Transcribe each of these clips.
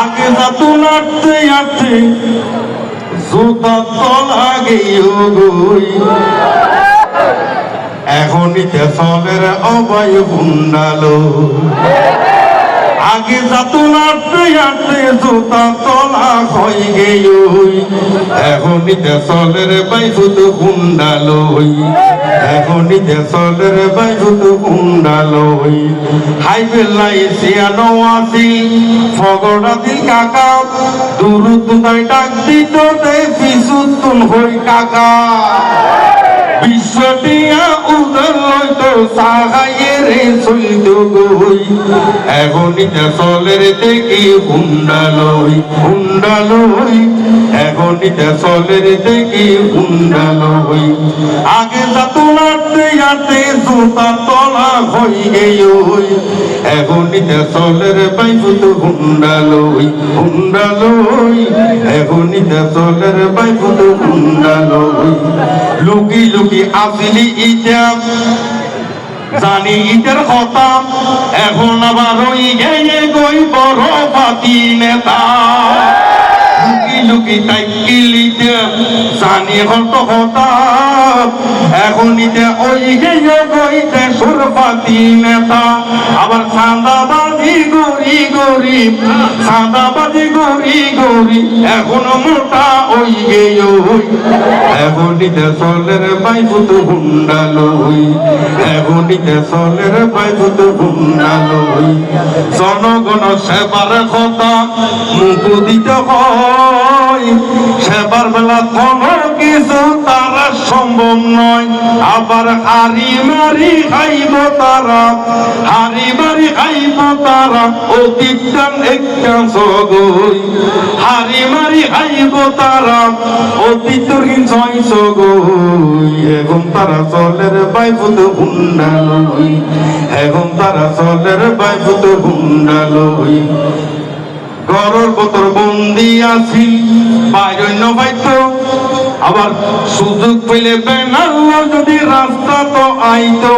আগে যাতো নাড়তে আটতে জুতা তল আগে এখনই তেসলের অবায় হুন্ডালো আগে যাতো নাড়তে আটতে জুতা তলা হয়ে গেই এখনই তেসলের বাইফুত হুন্ডালোই এখনই তেসলের বাইফুত হুন্ডালোই হাইবে লাই সিয়ানো আসি কাকা। দুরুত তাই ডাক দিত তে পিছুতুন হই কাকা। বিশ্বটিয়া উদর লইত সাহাইয়ে রে গই এখনই তেসলের দেখি হুন্ডালই হুন্ডালই এখনই তেসলের দেখি হুন্ডালই আগে যাতো নাড়তে, আটতে জুতা তলা হই গেই এখনই তেসলের বাইফুত হুন্ডালই হুন্ডালই এখনই তেসলের বাইফুত হুন্ডালই লুকি লুকি আসিলি ইটা। জানি ঈদের কথা এখন আবার ওই গেয়ে গই বড় পাতি নেতা। লুকি লুকি তাই জানি হত কথা এখন ইতে ওই গইতে সুরপাতি নেতা। আবার চাঁদাবাজি গরি গরি, চাঁদাবাজি গরি গরি, এখনও মোটা ওই। গেয়ে ওই এখনিতে সলের বাইপুত হুন্ডালই এখনিতে সলের বাইপুত হুন্ডালই জনগণ সেবার কথা মুখ দিতে হয়। সেবার বেলা কোনো কিছু তারা সম্ভব নয়। আবার হারি মারি খাইব তারা, হারি মারি খাইব তারা অতীতান একটা সগই হারি মারি খাইব তারা অতীতহীন ছয় সগই এখন তারা চলের বাইপুত হুন্ডালই এখন তারা চলের বাইপুত হুন্ডালই গরর বতর বন্দি আছি। বাইরন্য পাইতো আবার সুযোগ পেলে বেনাল্লা যদি রাস্তা তো আইতো,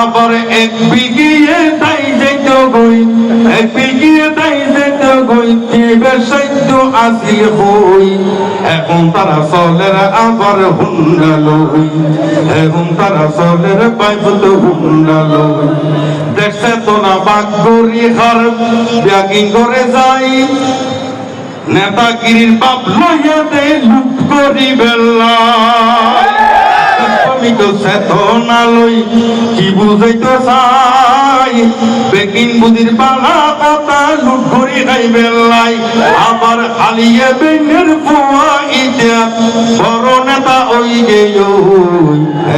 আবার এক বিগিয়ে তাই যেত গই, এক বিগিয়ে তাই যেত গই টিবে সৈদ্য আসিল হই এখন তারা চলের আবার হুন্ডালই এখন তারা চলের পাইপুত হুন্ডালই নেতাগিরির বাপ লইয়া দে লুট করি আমি তো চেতনা লই কি চাই? বুদির বালা কথা লুট করি খাই বেলাই আবার হালিয়ে বেনের পোয়া ইটা বড় নেতা ওই গেই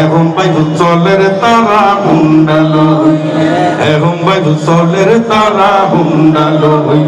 এখন পাইব চলের তারা চলের তারা হুন্ডালই